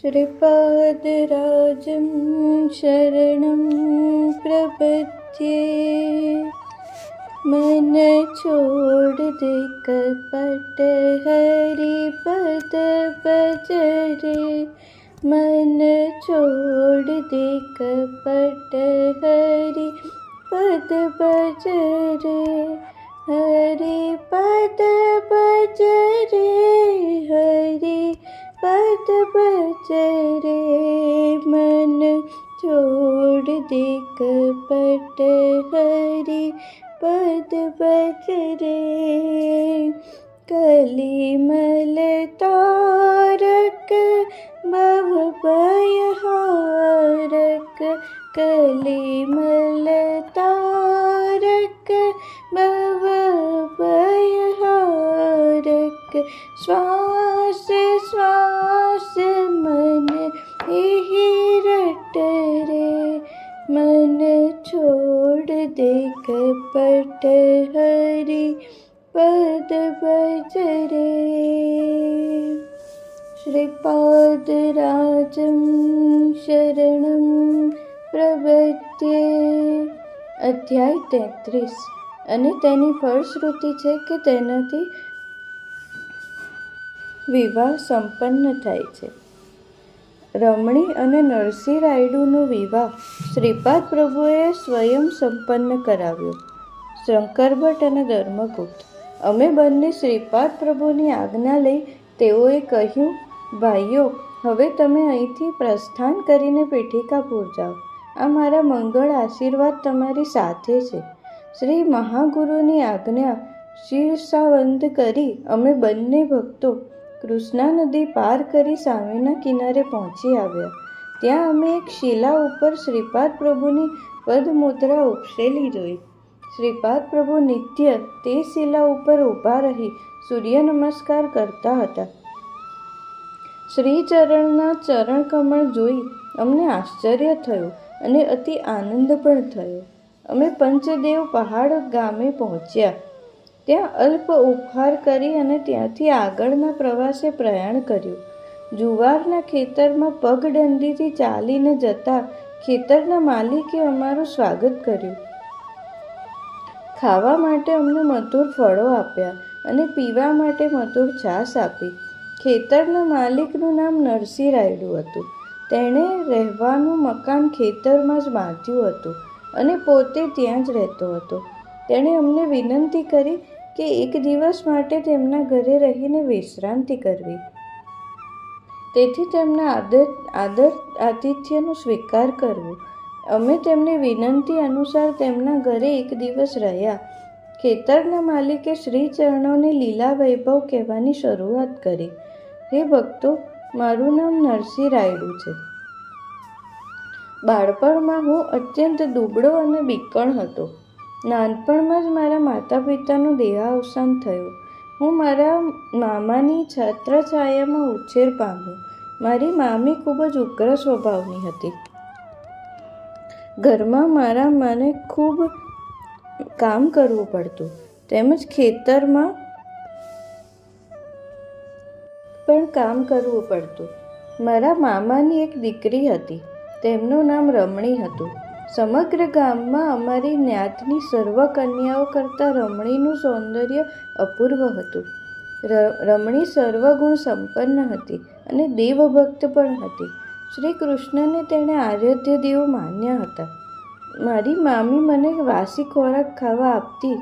श्रीपादराजं शरणं प्रपद्ये मन छोड़ दे कपट हरिपद बजरे मन छोड़ दे कपट हरि पद बजरे हरि पद बजरे हरि બચરે મન છોડ દે કપટ હરી પદ બચરે કલિમલ તારક ભવ ભયહારક કલિમલ તારક ભવ ભયહારક શ્વાસ શ્વાસ छोड़ दे कपट हरि पद बजरे श्रीपादराजं शरणं પ્રવત્યે અધ્યાય તેત્રીસ અને તેની ફળશ્રુતિ છે કે તેનાથી વિવાહ સંપન્ન થાય છે રમણી અને નરસિંહ રાયડુનો વિવાહ શ્રીપાદ પ્રભુએ સ્વયં સંપન્ન કરાવ્યો. શંકરભટ્ટ અને ધર્મગુપ્ત. અમે બંને શ્રીપાદ પ્રભુની આજ્ઞા લઈ તેઓએ કહ્યું, ભાઈઓ, હવે તમે અહીંથી પ્રસ્થાન કરીને પેઠિકાપુર જાઓ. આ મારા મંગળ આશીર્વાદ તમારી સાથે છે. શ્રી મહાગુરુની આજ્ઞા શીર્ષાવંદ કરી અમે બંને ભક્તો કૃષ્ણા નદી પાર કરી સામેના કિનારે પહોંચી આવ્યા. ત્યાં અમે એક શિલા ઉપર શ્રીપાદ પ્રભુની પદમુદ્રા ઉપસેલી જોઈ. શ્રીપાદ પ્રભુ નિત્ય તે શિલા ઉપર ઊભા રહી સૂર્ય નમસ્કાર કરતા હતા. શ્રીચરણના ચરણ કમળ જોઈ અમને આશ્ચર્ય થયું અને અતિ આનંદ પણ થયો. અમે પંચદેવ પહાડ ગામે પહોંચ્યા. ત્યાં અલ્પ ઉપહાર કરી અને ત્યાંથી આગળના પ્રવાસે પ્રયાણ કર્યું. જુવારના ખેતરમાં પગદંડીથી ચાલીને જતા ખેતરના માલિકે અમારું સ્વાગત કર્યું. ખાવા માટે અમને મધુર ફળો આપ્યા અને પીવા માટે મધુર છાશ આપી. ખેતરના માલિકનું નામ નરસિંહ રાયડુ હતું. તેણે રહેવાનું મકાન ખેતરમાં જ બાંધ્યું હતું અને પોતે ત્યાં જ રહેતો હતો. તેણે અમને વિનંતી કરી કે એક દિવસ માટે તેમના ઘરે રહીને વિશ્રાંતિ કરવી. તેથી તેમના આદર આદર, આતિથ્યનો સ્વીકાર કરવો. અમે તેમની વિનંતી અનુસાર તેમના ઘરે એક દિવસ રહ્યા. ખેતરના માલિકે શ્રી ચરણોને લીલા વૈભવ કહેવાની શરૂઆત કરી. હે ભક્તો, મારું નામ નરસિંહ રાયડુ છે. બાળપણમાં હું અત્યંત દુબળો અને બીકણ હતો. નાનપણમાં જ મારા માતા પિતાનું દેહાવસાન થયું. હું મારા મામાની છત્રછાયામાં ઉછેર પામ્યો. મારી મામી ખૂબ જ ઉગ્ર સ્વભાવની હતી. ઘરમાં મારા મને ખૂબ કામ કરવું પડતું. તેમજ ખેતરમાં પણ કામ કરવું પડતું. મારા મામાની એક દીકરી હતી. તેમનું નામ રમણી હતું. સમગ્ર ગામમાં અમારી જ્ઞાતની સર્વ કન્યાઓ કરતાં રમણીનું સૌંદર્ય અપૂર્વ હતું. રમણી સર્વગુણ સંપન્ન હતી અને દેવભક્ત પણ હતી. શ્રી કૃષ્ણને તેણે આરાધ્ય દેવો માન્યા હતા. મારી મામી મને વાસી ખોરાક ખાવા આપતી.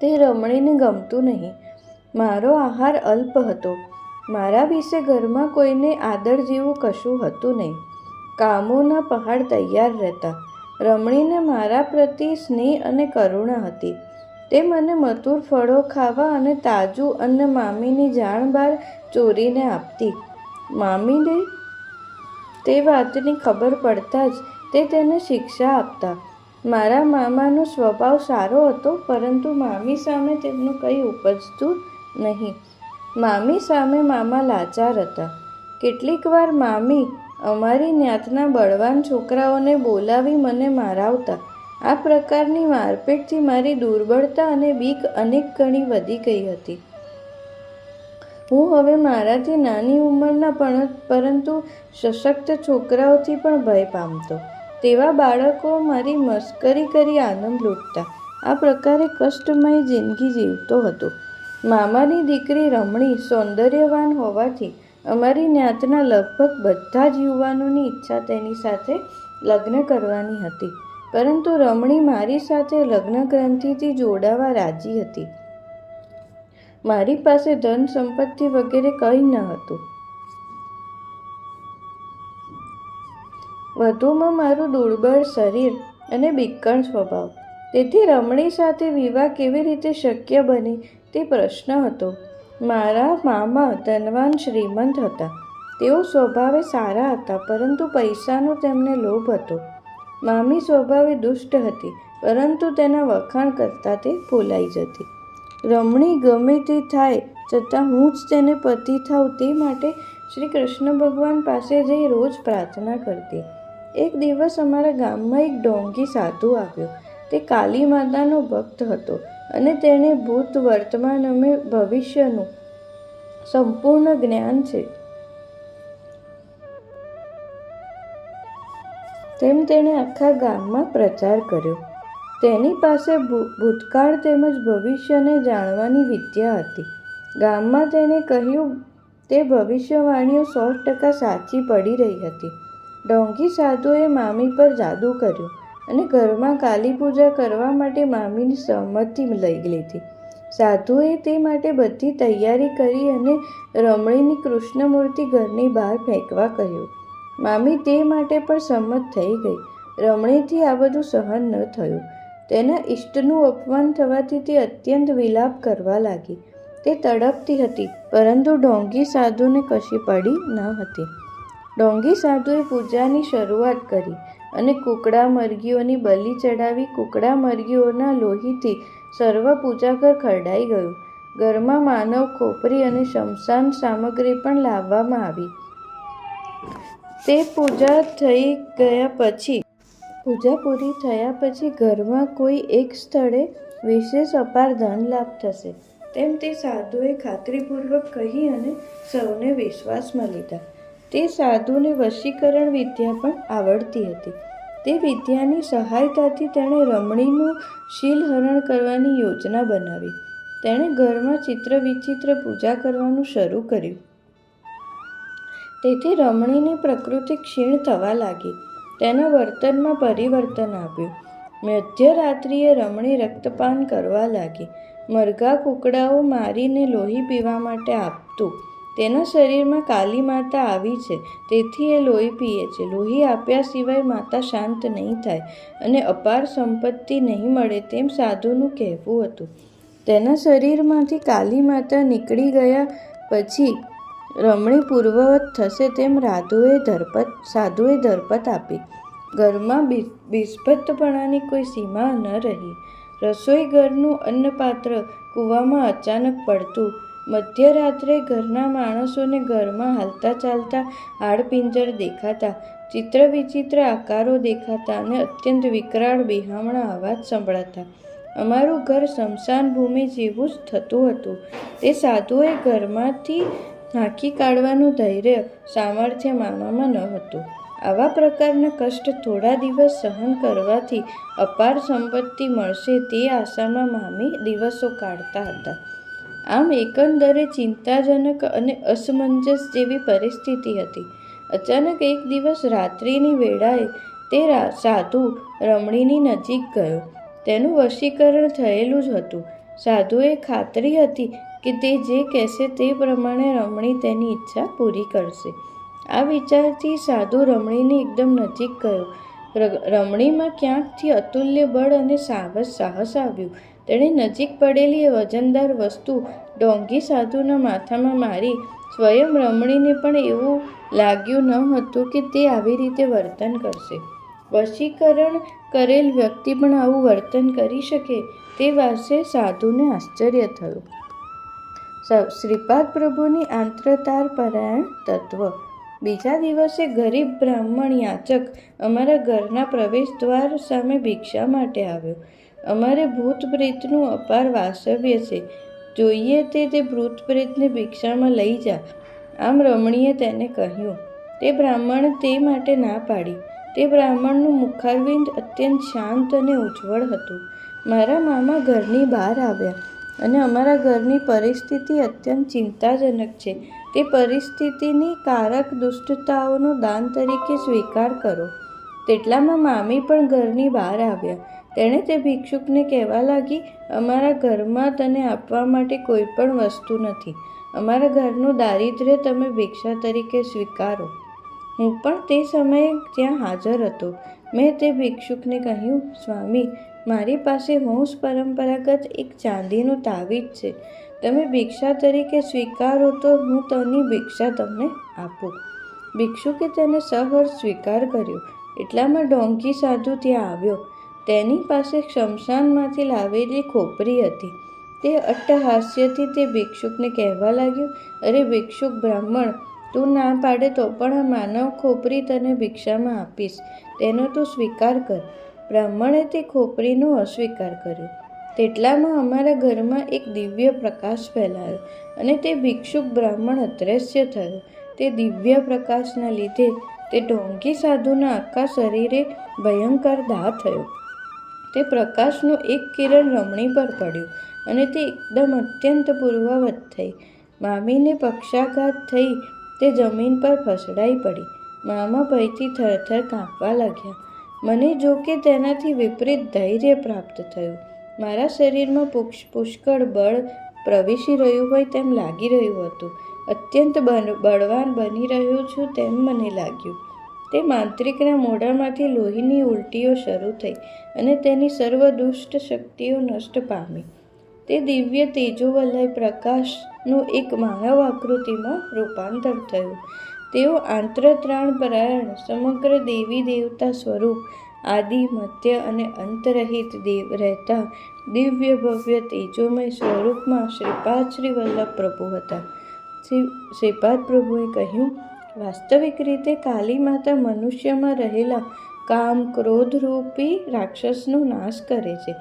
તે રમણીને ગમતું નહીં. મારો આહાર અલ્પ હતો. મારા વિશે ઘરમાં કોઈને આદર જેવું કશું હતું નહીં. કામોના પહાડ તૈયાર રહેતા. રમણીને મારા પ્રતિ સ્નેહ અને કરુણા હતી. તે મને મધુર ફળો ખાવા અને તાજું અન્ન મામીની જાણ બહાર ચોરીને આપતી. મામીને તે વાતની ખબર પડતા જ તે તેને શિક્ષા આપતા. મારા મામાનો સ્વભાવ સારો હતો, પરંતુ મામી સામે તેમનું કંઈ ઉપજતું નહીં. મામી સામે મામા લાચાર હતા. કેટલીક વાર મામી અમારી જ્ઞાતના બળવાન છોકરાઓને બોલાવી મને મારાવતા. આ પ્રકારની મારપીટથી મારી દુર્બળતા અને બીક અનેક ગણી વધી ગઈ હતી. હું હવે મારાથી નાની ઉંમરના પણ, પરંતુ સશક્ત છોકરાઓથી પણ ભય પામતો. તેવા બાળકો મારી મસ્કરી કરી આનંદ લૂંટતા. આ પ્રકારે કષ્ટમય જિંદગી જીવતો હતો. મામાની દીકરી રમણી સૌંદર્યવાન હોવાથી અમારી જ્ઞાતના લગભગ બધા જ યુવાનોની ઈચ્છા તેની સાથે લગ્ન કરવાની હતી. પરંતુ રમણી મારી સાથે લગ્ન ગ્રંથિથી જોડાવા રાજી હતી. મારી પાસે ધન સંપત્તિ વગેરે કંઈ ન હતું. વધુમાં મારું દુર્બળ શરીર અને બીકણ સ્વભાવ. તેથી રમણી સાથે વિવાહ કેવી રીતે શક્ય બને તે પ્રશ્ન હતો. મારા મામા ધનવાન શ્રીમંત હતા. તેઓ સ્વભાવે સારા હતા, પરંતુ પૈસાનો તેમને લોભ હતો. મામી સ્વભાવે દુષ્ટ હતી, પરંતુ તેના વખાણ કરતાં તે ભૂલાઈ જતી. રમણી ગમે તે થાય, છતાં હું જ તેને પતિ થાઉં તે માટે શ્રી કૃષ્ણ ભગવાન પાસે જઈ રોજ પ્રાર્થના કરતી. એક દિવસ અમારા ગામમાં એક ડોંગી સાધુ આવ્યો. તે કાલી માતાનો ભક્ત હતો. અને તેણે ભૂત વર્તમાન અને ભવિષ્યનું સંપૂર્ણ જ્ઞાન છે. તેમ તેણે આખા ગામમાં પ્રચાર કર્યો. તેની પાસે ભૂતકાળ તેમજ ભવિષ્યને જાણવાની વિદ્યા હતી. ગામમાં તેણે કહ્યું, તે ભવિષ્યવાણીઓ સો ટકા સાચી પડી રહી હતી. ડોંગી સાધુએ મામી પર જાદુ કર્યો. અને ઘરમાં કાલી પૂજા કરવા માટે મામીની સહમતિ લઈ લીધી સાધુએ તે માટે બધી તૈયારી કરી અને રમણીની કૃષ્ણ મૂર્તિ ઘરની બહાર ફેંકવા કહ્યું. મામી તે માટે પણ સંમત થઈ ગઈ. રમણીથી આ બધું સહન ન થયું. તેના ઇષ્ટનું અપમાન થવાથી તે અત્યંત વિલાપ કરવા લાગી. તે તડપતી હતી, પરંતુ ડોંગી સાધુને કશી પડી ન હતી. ડોંગી સાધુએ પૂજાની શરૂઆત કરી. અને કુકડા મરઘીઓની બલિ ચડાવી કુકડા મરઘીઓના લોહીથી સર્વ પૂજાઘર ખરડાઈ ગયું. ઘરમાં માનવ ખોપરી અને શમશાન સામગ્રી પણ લાવવામાં આવી. તે પૂજા થઈ ગયા પછી, પૂજા પૂરી થયા પછી ઘરમાં કોઈ એક સ્થળે વિશેષ અપાર ધન લાભ થશે. તેમ તે સાધુએ ખાતરીપૂર્વક કહી અને સૌને વિશ્વાસમાં લીધા. તે સાધુને વશીકરણ વિદ્યા પણ આવડતી હતી. તે વિદ્યાની સહાયતાથી તેણે રમણીનું શીલહરણ કરવાની યોજના બનાવી. તેણે ઘરમાં ચિત્ર વિચિત્ર પૂજા કરવાનું શરૂ કર્યું. તેથી રમણીની પ્રકૃતિ ક્ષીણ થવા લાગી. તેના વર્તનમાં પરિવર્તન આવ્યું. મધ્યરાત્રિએ રમણી રક્તપાન કરવા લાગી. મરઘા કુકડાઓ મારીને લોહી પીવા માટે આપતું તેના શરીરમાં કાલી માતા આવી છે, તેથી એ લોહી પીએ છે. લોહી આપ્યા સિવાય માતા શાંત નહીં થાય અને અપાર સંપત્તિ નહીં મળે તેમ સાધુનું કહેવું હતું. તેના શરીરમાંથી કાલી માતા નીકળી ગયા પછી રમણી પૂર્વવત થશે તેમ રાધુએ ધરપત, સાધુએ ધરપત આપી. ઘરમાં બિ- બિસ્ભત્તપણાની કોઈ સીમા ન રહી. રસોઈ ઘરનું અન્નપાત્ર કૂવામાં અચાનક પડતું મધ્યરાત્રે ઘરના માણસોને ઘરમાં હાલતા ચાલતા હાડપિંજર દેખાતા ચિત્ર વિચિત્ર આકારો દેખાતા અને અત્યંત વિકરાળ બિહામણા અવાજ સંભળાતા. અમારું ઘર સ્મશાન ભૂમિ જેવું જ થતું હતું. તે સાધુએ ઘરમાંથી હાંકી કાઢવાનું ધૈર્ય, સામર્થ્ય મામામાં ન હતું. આવા પ્રકારના કષ્ટ થોડા દિવસ સહન કરવાથી અપાર સંપત્તિ મળશે તે આશામાં મામી દિવસો કાઢતા હતા. આમ એકંદરે ચિંતાજનક અને અસમંજસ જેવી પરિસ્થિતિ હતી. અચાનક એક દિવસ રાત્રિની વેળાએ તે સાધુ રમણીની નજીક ગયો. તેનું વશીકરણ થયેલું જ હતું. સાધુએ ખાતરી હતી કે તે જે કહેશે તે પ્રમાણે રમણી તેની ઈચ્છા પૂરી કરશે. આ વિચારથી સાધુ રમણીની એકદમ નજીક ગયો. રમણીમાં ક્યાંકથી અતુલ્ય બળ અને સાહસ સાહસ આવ્યું. તેણે નજીક પડેલી એ વજનદાર વસ્તુ ડોંગી સાધુના માથામાં મારી. સ્વયં રમણીને પણ એવું લાગ્યું ન હતું કે તે આવી રીતે વર્તન કરશે. વશીકરણ કરેલ વ્યક્તિ પણ આવું વર્તન કરી શકે તે વાસે સાધુને આશ્ચર્ય થયું. શ્રીપાદ પ્રભુની આંતરતાર પરાયણ તત્વ. બીજા દિવસે ગરીબ બ્રાહ્મણ યાચક અમારા ઘરના પ્રવેશ દ્વાર સામે ભિક્ષા માટે આવ્યો. અમારે ભૂત પ્રેતનું અપાર વાસવ્ય છે. જોઈએ તે તે ભૂત પ્રેતને ભિક્ષામાં લઈ જા. આમ રમણીએ તેને કહ્યું, તે બ્રાહ્મણ તે માટે ના પાડી. તે બ્રાહ્મણનું મુખારવિંદ અત્યંત શાંત અને ઉજ્જવળ હતું. મારા મામા ઘરની બહાર આવ્યા અને અમારા ઘરની પરિસ્થિતિ અત્યંત ચિંતાજનક છે. તે પરિસ્થિતિની કારક દુષ્ટતાઓનો દાન તરીકે સ્વીકાર કરો. તેટલામાં મામી પણ ઘરની બહાર આવ્યા. તેણે તે ભિક્ષુકને કહેવા લાગી, અમારા ઘરમાં તને આપવા માટે કોઈ પણ વસ્તુ નથી. અમારા ઘરનું દારિદ્ર્ય તમે ભિક્ષા તરીકે સ્વીકારો. હું પણ તે સમયે ત્યાં હાજર હતો. મેં તે ભિક્ષુકને કહ્યું, સ્વામી, મારી પાસે વંશ પરંપરાગત એક ચાંદીનું તાવીજ છે. તમે ભિક્ષા તરીકે સ્વીકારો તો હું તેની ભિક્ષા તમને આપું. ભિક્ષુકે તેને સહર્ષ સ્વીકાર કર્યો. એટલામાં ડોંકી સાધુ ત્યાં આવ્યો. તેની પાસે શમશાનમાંથી લાવેલી ખોપરી હતી, તે અટ્ટહાસ્યથી તે ભિક્ષુકને કહેવા લાગ્યું, અરે ભિક્ષુક બ્રાહ્મણ, તું ના પાડે તો પણ આ માનવ ખોપરી તને ભિક્ષામાં આપીશ, તેનો તું સ્વીકાર કર. બ્રાહ્મણે તે ખોપરીનો અસ્વીકાર કર્યો. તેટલામાં અમારા ઘરમાં એક દિવ્ય પ્રકાશ ફેલાયો અને તે ભિક્ષુક બ્રાહ્મણ અદ્રશ્ય થયો. તે દિવ્ય પ્રકાશના લીધે તે ઢોંગી સાધુના આખા શરીરે ભયંકર દાહ થયો. તે પ્રકાશનું એક કિરણ રમણી પર પડ્યું અને તે એકદમ અત્યંત પૂર્વવત થઈ. મામીને પક્ષાઘાત થઈ તે જમીન પર ફસડાઈ પડી. મામા ભયથી થરથર કાંપવા લાગ્યા. મને જો કે તેનાથી વિપરીત ધૈર્ય પ્રાપ્ત થયું. મારા શરીરમાં પુક્ષ પુષ્કળ બળ પ્રવેશી રહ્યું હોય તેમ લાગી રહ્યું હતું. અત્યંત બળ- બળવાન બની રહ્યો છું તેમ મને લાગ્યું. તે માંત્રિકના મોઢામાંથી લોહીની ઉલટીઓ શરૂ થઈ અને તેની સર્વ દુષ્ટ શક્તિઓ નષ્ટ પામી. તે દિવ્ય તેજોવલય પ્રકાશનું એક માનવ આકૃતિમાં રૂપાંતર થયું. તેઓ આંતરત્રાણ પરાયણ, સમગ્ર દેવી દેવતા સ્વરૂપ, આદિ, મધ્ય અને અંતરહિત દેવ રહેતા દિવ્ય ભવ્ય તેજોમય સ્વરૂપમાં શ્રીપાદ શ્રી વલ્લભ પ્રભુ હતા. શ્રી શ્રીપાદ પ્રભુએ કહ્યું વાસ્તવિક રીતે કાલી માતા મનુષ્યમાં રહેલા કામ ક્રોધરૂપી રાક્ષસનો નાશ કરે છે.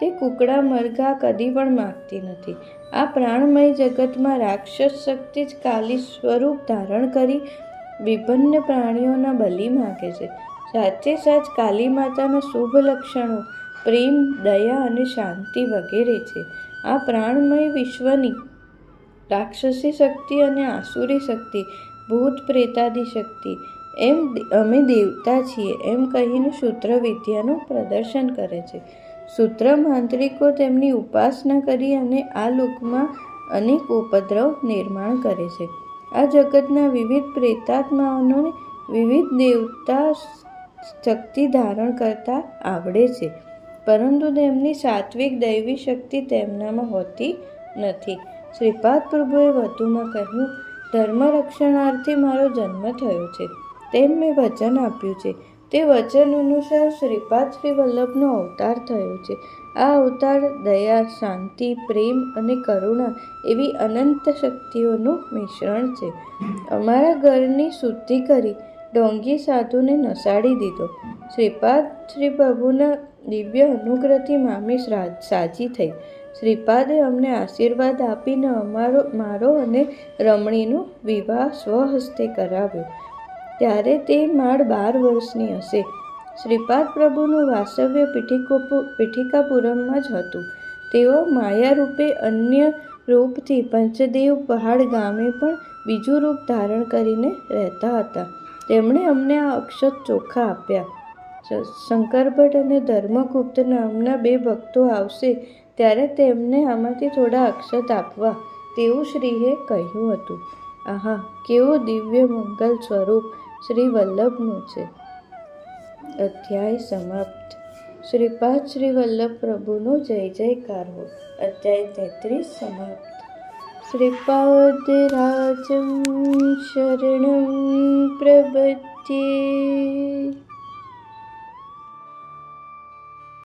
તે કુકડા, મરઘા કદી પણ માગતી નથી. આ પ્રાણમય જગતમાં રાક્ષસ શક્તિ જ કાલી સ્વરૂપ ધારણ કરી વિભિન્ન પ્રાણીઓના બલિ માગે છે. સાથે સાચ કાલી માતાના શુભ લક્ષણો, પ્રેમ, દયા અને શાંતિ વગેરે છે. આ પ્રાણમય વિશ્વની રાક્ષસી શક્તિ અને આસુરી શક્તિ ભૂત પ્રેતાદી શક્તિ. એમ અમે દેવતા છીએ, એમ કહીને સૂત્ર વિદ્યાનું પ્રદર્શન કરે છે. સૂત્ર માંત્રિકો તેમની ઉપાસના કરી અને આ લોકમાં અનેક ઉપદ્રવ નિર્માણ કરે છે. આ જગતના વિવિધ પ્રેતાત્માઓને વિવિધ દેવતા શક્તિ ધારણ કરતા આવડે છે, પરંતુ તેમની સાત્વિક દૈવી શક્તિ તેમનામાં હોતી નથી. શ્રીપાદ પ્રભુએ વધુમાં કહ્યું ધર્મ રક્ષણાર્થે મારો જન્મ થયો છે. તેમ મેં વચન આપ્યું છે. તે વચન અનુસાર શ્રીપાદ શ્રી વલ્લભનો અવતાર થયો છે. આ અવતાર દયા, શાંતિ, પ્રેમ અને કરુણા એવી અનંત શક્તિઓનું મિશ્રણ છે. અમારા ઘરની શુદ્ધિ કરી ડોંગી સાધુને નસાડી દીધો. શ્રીપાદ શ્રી પ્રભુના દિવ્ય અનુગ્રહથી મામી સાજી થઈ. શ્રીપાદે અમને આશીર્વાદ આપીને અમારો, મારો અને રમણીનો વિવાહ સ્વહસ્તે કરાવ્યો. ત્યારે તે માળ બાર વર્ષની હશે. શ્રીપાદ પ્રભુનું વાસવ્ય પીઠિકોપુ, પીઠિકાપુરમમાં જ હતું. તેઓ માયારૂપે અન્ય રૂપથી પંચદેવ પહાડ ગામે પણ બીજું રૂપ ધારણ કરીને રહેતા હતા. તેમણે અમને આ અક્ષત ચોખા આપ્યા. શંકરભટ્ટ અને ધર્મગુપ્ત નામના બે ભક્તો આવશે ત્યારે તેમને આમાંથી થોડા અક્ષત આપવા તેવું શ્રીએ કહ્યું હતું. આહા, કેવું દિવ્ય મંગલ સ્વરૂપ શ્રી વલ્લભનું છે. અધ્યાય સમાપ્ત. શ્રીપાદ શ્રી વલ્લભ પ્રભુનો જય જયકાર. હો અધ્યાય તેત્રીસ સમાપ્ત. શ્રીપાદરાજં શરણ પ્રપદ્યે